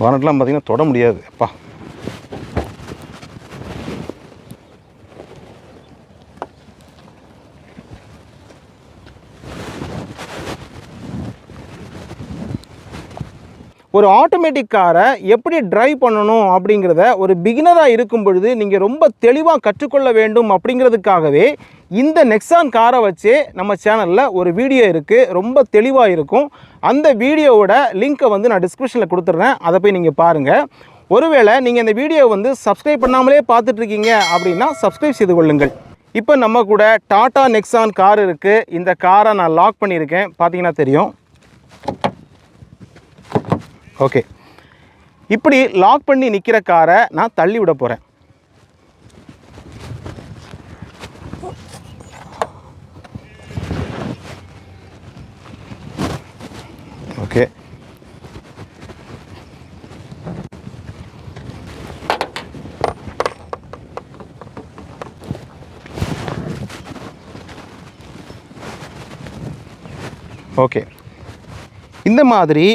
பானட்லாம் பார்த்திங்கன்னா தொட முடியாது. அப்பா. ஒரு ஆட்டோமேட்டிக் காரை எப்படி டிரைவ் பண்ணணும் அப்படிங்கிறத ஒரு பிகினராக இருக்கும் பொழுது நீங்கள் ரொம்ப தெளிவாக கற்றுக்கொள்ள வேண்டும் அப்படிங்கிறதுக்காகவே இந்த நெக்ஸான் காரை வச்சு நம்ம சேனலில் ஒரு வீடியோ இருக்குது ரொம்ப தெளிவாக இருக்கும். அந்த வீடியோவோட லிங்க்கை வந்து நான் டிஸ்கிரிப்ஷனில் கொடுத்துட்றேன் அதை போய் நீங்கள் பாருங்கள் ஒருவேளை நீங்கள் இந்த வீடியோ வந்து சப்ஸ்கிரைப் பண்ணாமலே பார்த்துட்ருக்கீங்க அப்படின்னா சப்ஸ்கிரைப் செய்து கொள்ளுங்கள். இப்போ நம்ம கூட டாடா நெக்ஸான் கார் இருக்குது இந்த காரை நான் லாக் பண்ணியிருக்கேன். பார்த்தீங்கன்னா தெரியும். ஓகே. இப்படி லாக் பண்ணி நிற்கிற காரை நான் தள்ளி விட போகிறேன் ஓகே. ஓகே. இந்த மாதிரி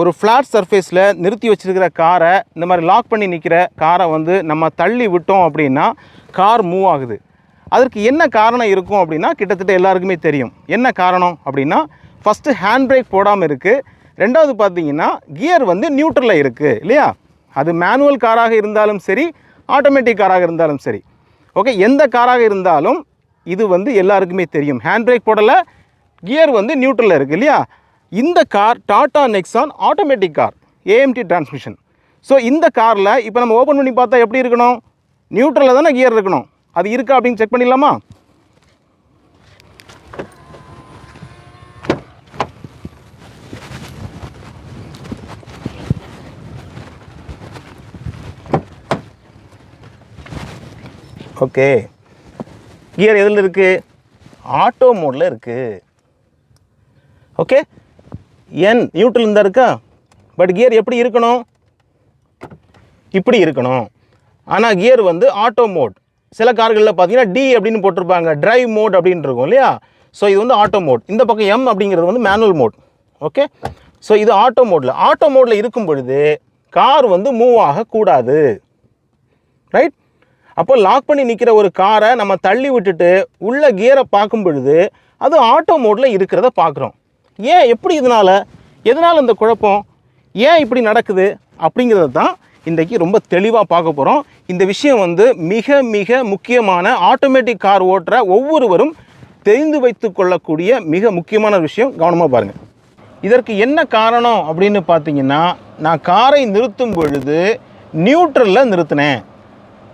ஒரு ஃப்ளாட் சர்ஃபேஸில் நிறுத்தி வச்சுருக்கிற காரை இந்த மாதிரி லாக் பண்ணி நிற்கிற காரை வந்து நம்ம தள்ளி விட்டோம் அப்படின்னா கார் மூவ் ஆகுது. அதற்கு என்ன காரணம் இருக்கும் அப்படின்னா கிட்டத்தட்ட எல்லாருக்குமே தெரியும். என்ன காரணம் அப்படின்னா ஃபஸ்ட்டு ஹேண்ட் பிரேக் போடாமல் இருக்குது ரெண்டாவது பார்த்தீங்கன்னா கியர் வந்து நியூட்ரலில் இருக்குது இல்லையா? அது மேனுவல் காராக இருந்தாலும் சரி ஆட்டோமேட்டிக் காராக இருந்தாலும் சரி. ஓகே எந்த காராக இருந்தாலும் இது வந்து எல்லாருக்குமே தெரியும். ஹேண்ட் பிரேக் போடலை கியர் வந்து நியூட்ரலில் இருக்குது இல்லையா? இந்த car Tata Nexon automatic car AMT transmission so இந்த காரில் இப்போ நம்ம ஓப்பன் பண்ணி பார்த்தா எப்படி இருக்கணும்? நியூட்ரலில் தானே கியர் இருக்கணும். அது இருக்கா அப்படின்னு செக் பண்ணிடலாமா? ஓகே கியர் எதில் இருக்குது ஆட்டோ மோடில் இருக்குது ஓகே என் நியூட்ரல் இருந்தால் இருக்கா? பட் கியர் எப்படி இருக்கணும்? இப்படி இருக்கணும். ஆனால் கியர் வந்து ஆட்டோ மோட் சில கார்களில் பார்த்தீங்கன்னா டி அப்படின்னு போட்டிருப்பாங்க. டிரைவ் மோட் அப்படின்னு இருக்கும் இல்லையா? ஸோ இது வந்து ஆட்டோ மோட் இந்த பக்கம் எம் அப்படிங்கிறது வந்து மேனுவல் மோட் ஓகே ஸோ இது ஆட்டோ மோடில் ஆட்டோ மோடில் இருக்கும் பொழுது கார் வந்து மூவ் ஆகக்கூடாது. ரைட் அப்போ லாக் பண்ணி நிற்கிற ஒரு காரை நம்ம தள்ளி விட்டுட்டு உள்ள கியரை பார்க்கும் பொழுது அது ஆட்டோ மோடில் இருக்கிறத பார்க்குறோம். ஏன் எப்படி இதனால் எதனால் இந்த குழப்பம் ஏன் இப்படி நடக்குது அப்படிங்கிறத தான் இன்றைக்கி ரொம்ப தெளிவாக பார்க்க போகிறோம் இந்த விஷயம் வந்து மிக மிக முக்கியமான ஆட்டோமேட்டிக் கார் ஓட்டுற ஒவ்வொருவரும் தெரிந்து வைத்து கொள்ளக்கூடிய மிக முக்கியமான விஷயம். கவனமாக பாருங்கள் இதற்கு என்ன காரணம் அப்படின்னு பார்த்தீங்கன்னா நான் காரை நிறுத்தும் பொழுது நியூட்ரலில் நிறுத்தினேன்.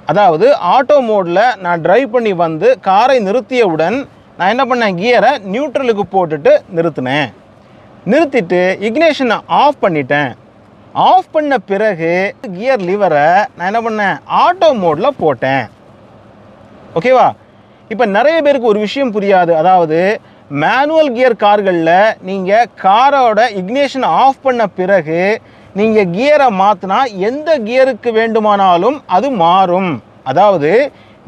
அதாவது ஆட்டோ மோடில் நான் ட்ரைவ் பண்ணி வந்து காரை நிறுத்தியவுடன் நான் என்ன பண்ணேன்? கியரை நியூட்ரலுக்கு போட்டுட்டு நிறுத்தினேன். நிறுத்திட்டு இக்னேஷனை ஆஃப் பண்ணிட்டேன். ஆஃப் பண்ண பிறகு கியர் லிவரை நான் என்ன பண்ணேன்? ஆட்டோ மோடில் போட்டேன். ஓகேவா இப்போ நிறைய பேருக்கு ஒரு விஷயம் புரியாது. அதாவது மேனுவல் கியர் கார்களில் நீங்கள் காரோட இக்னேஷன் ஆஃப் பண்ண பிறகு நீங்கள் கியரை மாற்றினா எந்த கியருக்கு வேண்டுமானாலும் அது மாறும். அதாவது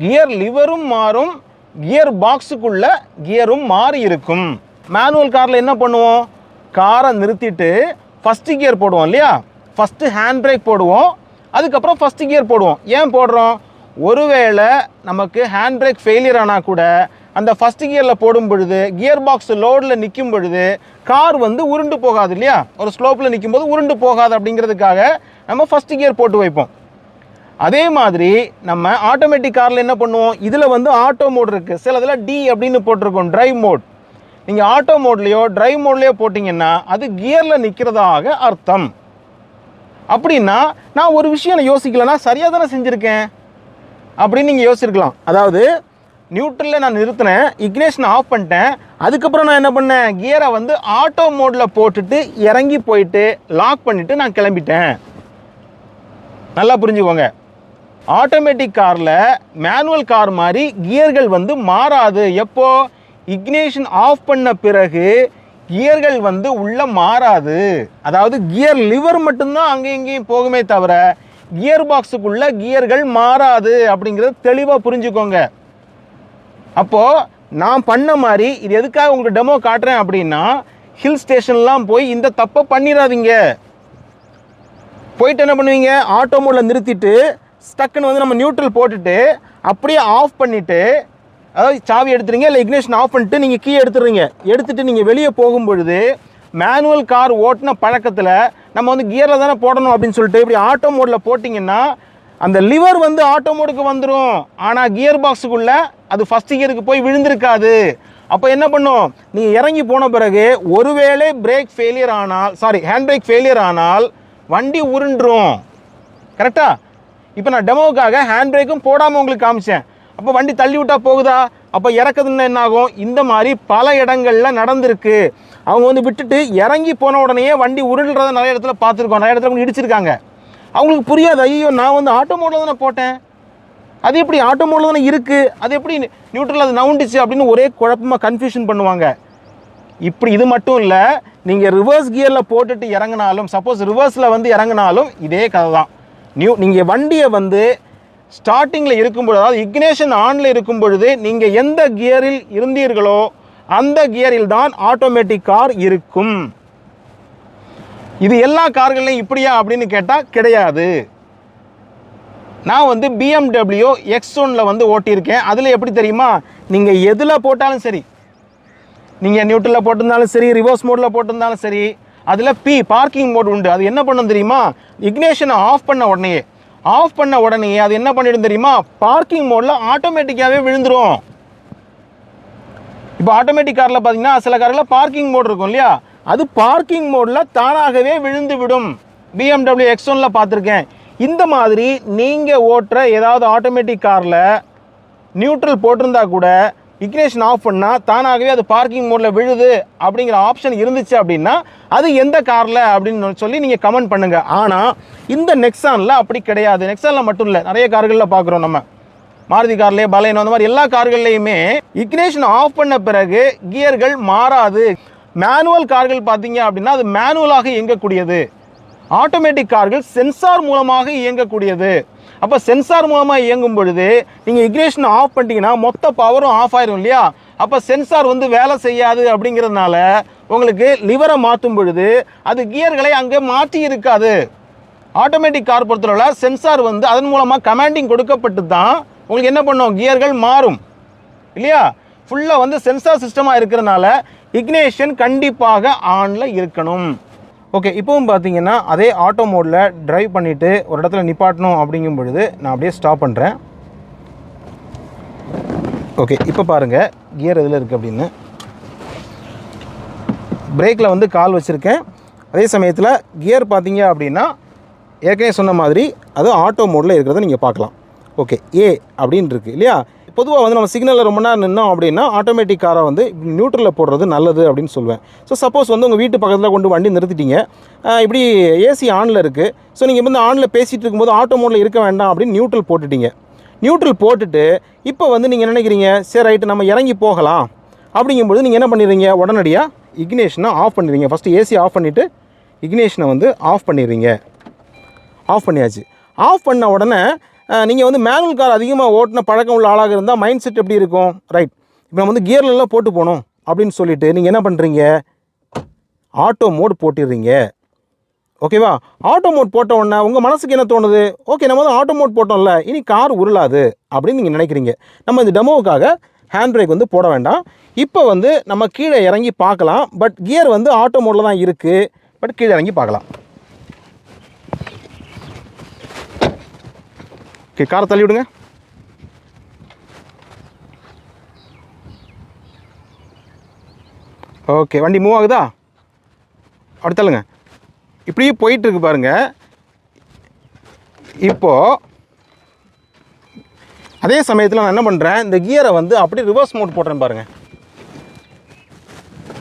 கியர் லிவரும் மாறும் கியர் பாக்ஸுக்குள்ள கியரும் மாறி இருக்கும். மேனுவல் காரில் என்ன பண்ணுவோம்? காரை நிறுத்திட்டு ஃபஸ்ட்டு கியர் போடுவோம் இல்லையா? ஃபஸ்ட்டு ஹேண்ட் பிரேக் போடுவோம். அதுக்கப்புறம் ஃபஸ்ட்டு கியர் போடுவோம். ஏன் போடுறோம்? ஒருவேளை நமக்கு ஹேண்ட் பிரேக் ஃபெயிலியர் ஆனால் கூட அந்த ஃபஸ்ட்டு கியரில் போடும் பொழுது கியர் பாக்ஸ் லோடில் நிற்கும் பொழுது கார் வந்து உருண்டு போகாது இல்லையா? ஒரு ஸ்லோப்பில் நிற்கும் போது உருண்டு போகாது அப்படிங்கிறதுக்காக நம்ம ஃபஸ்ட்டு கியர் போட்டு வைப்போம். அதே மாதிரி நம்ம ஆட்டோமேட்டிக் காரில் என்ன பண்ணுவோம்? இதில் வந்து ஆட்டோ மோட் இருக்குது சில இதில் டி அப்படின்னு போட்டிருக்கோம் ட்ரைவ் மோட் நீங்கள் ஆட்டோ மோட்லேயோ ட்ரைவ் மோட்லேயோ போட்டிங்கன்னா அது கியரில் நிற்கிறதாக அர்த்தம். அப்படின்னா நான் ஒரு விஷயம் யோசிக்கலன்னா சரியாக தானே செஞ்சுருக்கேன்? அப்படின்னு நீங்கள் யோசிச்சிருக்கலாம். அதாவது நியூட்ரலில் நான் நிறுத்தினேன் இக்னேஷன் ஆஃப் பண்ணிட்டேன் அதுக்கப்புறம் நான் என்ன பண்ணேன்? கியரை வந்து ஆட்டோ மோடில் போட்டுட்டு இறங்கி போயிட்டு லாக் பண்ணிவிட்டு நான் கிளம்பிட்டேன். நல்லா புரிஞ்சுக்கோங்க. ஆட்டோமேட்டிக் காரில் மேனுவல் கார் மாதிரி கியர்கள் வந்து மாறாது. எப்போ? இக்னேஷன் ஆஃப் பண்ண பிறகு கியர்கள் வந்து உள்ள மாறாது. அதாவது கியர் லிவர் மட்டும்தான் அங்கேயும் இங்கேயும் போகுமே தவிர கியர் பாக்ஸுக்குள்ள கியர்கள் மாறாது அப்படிங்கிறத தெளிவாக புரிஞ்சுக்கோங்க. அப்போது நான் பண்ண மாதிரி இது எதுக்காக உங்களுக்கு டெமோ காட்டுறேன் அப்படின்னா ஹில் ஸ்டேஷன்லாம் போய் இந்த தப்பை பண்ணிடாதீங்க போயிட்டு என்ன பண்ணுவீங்க? ஆட்டோ மோடில் நிறுத்திட்டு ஸ்டக்குன்னு வந்து நம்ம நியூட்ரல் போட்டுட்டு அப்படியே ஆஃப் பண்ணிவிட்டு அதாவது சாவி எடுத்துறீங்க இல்லை இக்னேஷன் ஆஃப் பண்ணிட்டு நீங்கள் கீ எடுத்துடுறீங்க எடுத்துகிட்டு நீங்கள் வெளியே போகும்பொழுது மேனுவல் கார் ஓட்டின பழக்கத்தில் நம்ம வந்து கியரில் தானே போடணும் அப்படின்னு சொல்லிட்டு இப்படி ஆட்டோ மோடில் போட்டிங்கன்னா அந்த லிவர் வந்து ஆட்டோ மோடுக்கு வந்துடும் ஆனால் கியர் பாக்ஸுக்குள்ளே அது ஃபஸ்ட் கியருக்கு போய் விழுந்திருக்காது. அப்போ என்ன பண்ணும்? நீங்கள் இறங்கி போன பிறகு ஒருவேளை பிரேக் ஃபெயிலியர் ஆனால் சாரி ஹேண்ட் பிரேக் ஃபெயிலியர் ஆனால் வண்டி உருண்டுரும். கரெக்டாக இப்போ நான் டெமோவுக்காக ஹேண்ட் பிரேக்கும் போடாமல் உங்களுக்கு காமிச்சேன். அப்போ வண்டி தள்ளி விட்டால் போகுதா? அப்போ இறக்குதுன்னா என்ன ஆகும் இந்த மாதிரி பல இடங்கள்ல நடந்திருக்கு. அவங்க வந்து விட்டுட்டு இறங்கி போன உடனேயே வண்டி உருள்றத நிறைய இடத்துல பார்த்துருக்கோம். நிறைய இடத்துல கொண்டு இடிச்சிருக்காங்க. அவங்களுக்கு புரியாது ஐயோ நான் வந்து ஆட்டோ மோடில் தானே போட்டேன். அது எப்படி ஆட்டோ மோடில் தானே இருக்குது அது எப்படி நியூட்ரல் அது நவுண்டுச்சு அப்படின்னு ஒரே குழப்பமாக கன்ஃபியூஷன் பண்ணுவாங்க. இப்படி இது மட்டும் இல்லை நீங்கள் ரிவர்ஸ் கியரில் போட்டுட்டு இறங்கினாலும் சப்போஸ் ரிவர்ஸில் வந்து இறங்கினாலும் இதே கதை தான் நியூ நீங்கள் வண்டியை வந்து ஸ்டார்டிங்கில் இருக்கும்பொழுது அதாவது இக்னேஷன் ஆனில் இருக்கும் பொழுது நீங்கள் எந்த கியரில் இருந்தீர்களோ அந்த கியரில் தான் ஆட்டோமேட்டிக் கார் இருக்கும். இது எல்லா கார்கள்லையும் இப்படியா அப்படின்னு கேட்டால் கிடையாது. நான் வந்து பிஎம்டபிள்யூ எக்ஸ் ஒனில் வந்து ஓட்டியிருக்கேன். அதில் எப்படி தெரியுமா? நீங்கள் எதில் போட்டாலும் சரி நீங்கள் நியூட்ரலில் போட்டிருந்தாலும் சரி ரிவர்ஸ் மோடில் போட்டிருந்தாலும் சரி அதில் பி பார்க்கிங் மோட் உண்டு. அது என்ன பண்ணும் தெரியுமா? இக்னேஷனை ஆஃப் பண்ண உடனே ஆஃப் பண்ண உடனே அது என்ன பண்ணிடும் தெரியுமா? பார்க்கிங் மோடில் ஆட்டோமேட்டிக்காகவே விழுந்துடும் இப்போ ஆட்டோமேட்டிக் காரில் பார்த்தீங்கன்னா சில காரில் பார்க்கிங் மோட் இருக்கும் இல்லையா? அது பார்க்கிங் மோடில் தானாகவே விழுந்து விடும் பிஎம்டபிள்யூ எக்ஸ் ஒனில் பார்த்துருக்கேன் இந்த மாதிரி நீங்கள் ஓட்டுற ஏதாவது ஆட்டோமேட்டிக் காரில் நியூட்ரல் போட்டிருந்தா கூட இக்னேஷன் ஆஃப் பண்ணால் தானாகவே அது பார்க்கிங் மோடில் விழுது அப்படிங்கிற ஆப்ஷன் இருந்துச்சு அப்படின்னா அது எந்த காரில் அப்படின்னு சொல்லி நீங்கள் கமெண்ட் பண்ணுங்கள் ஆனால் இந்த நெக்ஸானில் அப்படி கிடையாது. நெக்ஸானில் மட்டும் இல்லை நிறைய கார்களில் பார்க்குறோம் நம்ம. மாருதி கார்லேயே பலையனோ அந்த மாதிரி எல்லா கார்கள்லையுமே இக்னேஷன் ஆஃப் பண்ண பிறகு கியர்கள் மாறாது. மேனுவல் கார்கள் பார்த்தீங்க அப்படின்னா அது மேனுவலாக இயங்கக்கூடியது. ஆட்டோமேட்டிக் கார்கள் சென்சார் மூலமாக இயங்கக்கூடியது. அப்போ சென்சார் மூலமாக இயங்கும் பொழுது நீங்கள் இக்னேஷன் ஆஃப் பண்ணிட்டீங்கன்னா மொத்த பவரும் ஆஃப் ஆயிரும் இல்லையா? அப்போ சென்சார் வந்து வேலை செய்யாது அப்படிங்கிறதுனால உங்களுக்கு லிவரை மாற்றும் பொழுது அது கியர்களை அங்கே மாற்றி இருக்காது. ஆட்டோமேட்டிக் கார் பொறுத்தளவில் சென்சார் வந்து அதன் மூலமாக கமாண்டிங் கொடுக்கப்பட்டு தான் உங்களுக்கு என்ன பண்ணும்? கியர்கள் மாறும். இல்லையா? ஃபுல்லாக வந்து சென்சார் சிஸ்டமாக இருக்கிறனால இக்னேஷன் கண்டிப்பாக ஆனில் இருக்கணும். ஓகே இப்போவும் பார்த்தீங்கன்னா அதே ஆட்டோ மோடில் ட்ரைவ் பண்ணிவிட்டு ஒரு இடத்துல நிப்பாட்டணும் அப்படிங்கும் பொழுது நான் அப்படியே ஸ்டாப் பண்ணுறேன் ஓகே இப்போ பாருங்கள் கியர் எதில் இருக்குது அப்படின்னு. பிரேக்கில் வந்து கால் வச்சுருக்கேன். அதே சமயத்தில் கியர் பார்த்தீங்க அப்படின்னா ஏற்கனவே சொன்ன மாதிரி அது ஆட்டோ மோடில் இருக்கிறத நீங்கள் பார்க்கலாம். ஓகே ஏ அப்படின்னு இருக்குது இல்லையா? பொதுவாக வந்து நம்ம சிக்னலில் ரொம்ப நேரம் நின்னோம் அப்படின்னா ஆட்டோமேட்டிக் காரை வந்து நியூட்ரலில் போடுறது நல்லது அப்படின்னு சொல்லுவேன் ஸோ சப்போஸ் வந்து உங்கள் வீட்டு பக்கத்தில் கொண்டு வண்டி நிறுத்திட்டீங்க. இப்படி ஏசி ஆனில் இருக்குது ஸோ நீங்கள் வந்து ஆனில் பேசிகிட்டு இருக்கும்போது ஆட்டோ மோடில் இருக்க வேண்டாம் அப்படின்னு நியூட்ரல் போட்டுட்டீங்க. நியூட்ரல் போட்டுட்டு இப்போ வந்து நீங்கள் நினைக்கிறீங்க? சரி ரைட்டு நம்ம இறங்கி போகலாம். அப்படிங்கும்போது நீங்கள் என்ன பண்ணிடுறீங்க? உடனடியாக இக்னேஷனை ஆஃப் பண்ணிடுறீங்க. ஃபஸ்ட்டு ஏசி ஆஃப் பண்ணிவிட்டு இக்னேஷனை வந்து ஆஃப் பண்ணிடுறீங்க. ஆஃப் பண்ணியாச்சு. ஆஃப் பண்ண உடனே நீங்கள் வந்து மேனுவல் கார் அதிகமாக ஓட்டின பழக்கம் உள்ள ஆளாக இருந்தால் மைண்ட் செட் எப்படி இருக்கும்? ரைட் இப்போ நம்ம வந்து கியர்லலாம் போட்டு போகணும் அப்படின்னு சொல்லிட்டு நீங்கள் என்ன பண்ணுறீங்க ஆட்டோ மோட் போட்டுடுறீங்க. ஓகேவா ஆட்டோ மோட் போட்ட உடனே உங்கள் மனசுக்கு என்ன தோணுது? ஓகே நம்ம வந்து ஆட்டோ மோட் போட்டோம்ல இனி கார் உருளாது அப்படின்னு நீங்கள் நினைக்கிறீங்க. நம்ம இந்த டெமோவுக்காக ஹேண்ட் பிரேக் வந்து போட வேண்டாம். இப்போ வந்து நம்ம கீழே இறங்கி பார்க்கலாம். பட் கியர் வந்து ஆட்டோ மோடில் தான் இருக்குது பட் கீழே இறங்கி பார்க்கலாம். ஓகே காரை தள்ளி விடுங்க. ஓகே வண்டி மூவ் ஆகுதா? அப்படி தள்ளுங்க. இப்படியே போயிட்டுருக்கு பாருங்கள் இப்போது அதே சமயத்தில் நான் என்ன பண்ணுறேன் இந்த கியரை வந்து அப்படியே ரிவர்ஸ் மோட் போடுறேன் பாருங்கள்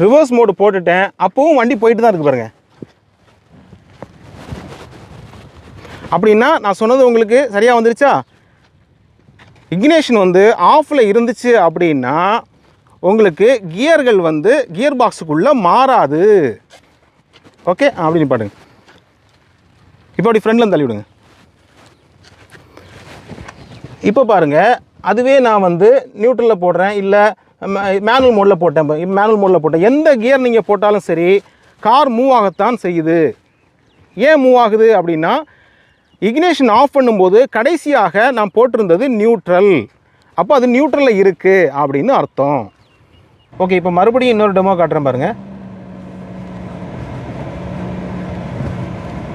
ரிவர்ஸ் மோடு போட்டுட்டேன் அப்போவும் வண்டி போயிட்டு தான் இருக்குது பாருங்கள் அப்படின்னா நான் சொன்னது உங்களுக்கு சரியாக வந்துருச்சா? இக்னேஷன் வந்து ஆஃபில் இருந்துச்சு அப்படின்னா உங்களுக்கு கியர்கள் வந்து கியர் பாக்ஸுக்குள்ளே மாறாது. ஓகே? அப்படின்னு நிப்பாட்டுங்க இப்போ அப்படி ஃப்ரெண்டில் தள்ளி விடுங்க இப்போ பாருங்கள் அதுவே நான் வந்து நியூட்ரலில் போடுறேன் இல்லை மேனுவல் மோடில் போட்டேன் மேனுவல் மோடில் போட்டேன். எந்த கியர் நீங்கள் போட்டாலும் சரி கார் மூவ் ஆகத்தான் செய்யுது. ஏன் மூவ் ஆகுது அப்படின்னா இக்னேஷன் ஆஃப் பண்ணும்போது கடைசியாக நான் போட்டிருந்தது நியூட்ரல் அப்போ அது நியூட்ரலில் இருக்குது அப்படின்னு அர்த்தம். ஓகே இப்போ மறுபடியும் இன்னொரு டெமோ காட்டுறேன் பாருங்கள்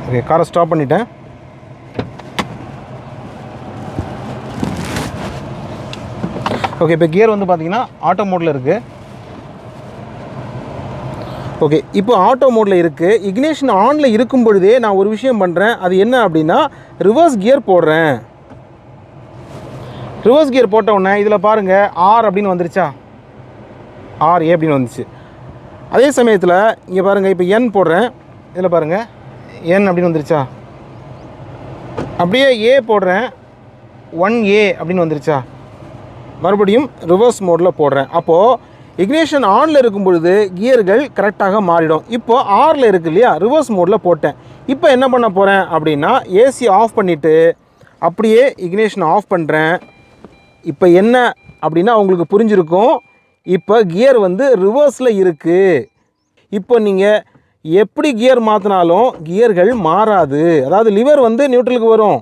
ஓகே காரை ஸ்டாப் பண்ணிட்டேன். ஓகே இப்போ கியர் வந்து பார்த்தீங்கன்னா ஆட்டோ மோட்டில் இருக்குது ஓகே இப்போ ஆட்டோ மோடில் இருக்குது இக்னேஷன் ஆனில் இருக்கும் பொழுதே நான் ஒரு விஷயம் பண்ணுறேன் அது என்ன அப்படின்னா ரிவர்ஸ் கியர் போடுறேன். ரிவர்ஸ் கியர் போட்ட உடனே இதில் பாருங்கள் ஆர் அப்படின்னு வந்துருச்சா? ஆர் ஏ அப்படின்னு வந்துச்சு. அதே சமயத்தில் இங்கே பாருங்கள் இப்போ என் போடுறேன். இதில் பாருங்கள் என் அப்படின்னு வந்துருச்சா? அப்படியே ஏ போடுறேன். ஒன் ஏ அப்படின்னு வந்துருச்சா? மறுபடியும் ரிவர்ஸ் மோடில் போடுறேன். அப்போது இக்னேஷன் ஆனில் இருக்கும் பொழுது கியர்கள் கரெக்டாக மாறிடும். இப்போ ஆரில் இருக்கு இல்லையா? ரிவர்ஸ் மோடில் போட்டேன். இப்போ என்ன பண்ண போகிறேன் அப்படின்னா ஏசி ஆஃப் பண்ணிவிட்டு அப்படியே இக்னேஷன் ஆஃப் பண்ணுறேன் இப்போ என்ன அப்படின்னா உங்களுக்கு புரிஞ்சிருக்கும். இப்போ கியர் வந்து ரிவர்ஸில் இருக்குது இப்போ நீங்கள் எப்படி கியர் மாற்றினாலும் கியர்கள் மாறாது. அதாவது லிவர் வந்து நியூட்ரலுக்கு வரும்.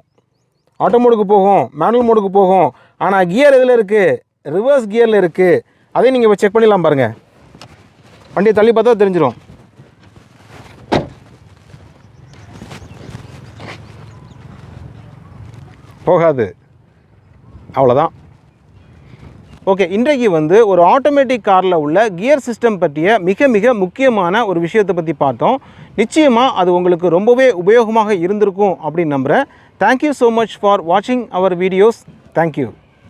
ஆட்டோ மோடுக்கு போகும் மேனுவல் மோடுக்கு போகும். ஆனால் கியர் எதில் இருக்குது ரிவர்ஸ் கியரில் இருக்குது அதையும் நீங்கள் இப்போ செக் பண்ணிடலாம் பாருங்கள் வண்டியை தள்ளி பார்த்தா தெரிஞ்சிடும் போகாது. அவ்வளோதான் ஓகே இன்றைக்கு வந்து ஒரு ஆட்டோமேட்டிக் காரில் உள்ள கியர் சிஸ்டம் பற்றிய மிக மிக முக்கியமான ஒரு விஷயத்தை பற்றி பார்த்தோம். நிச்சயமாக அது உங்களுக்கு ரொம்பவே உபயோகமாக இருந்திருக்கும் அப்படின்னு நம்புகிறேன் தேங்க்யூ ஸோ மச் ஃபார் வாட்சிங் அவர் வீடியோஸ் தேங்க்யூ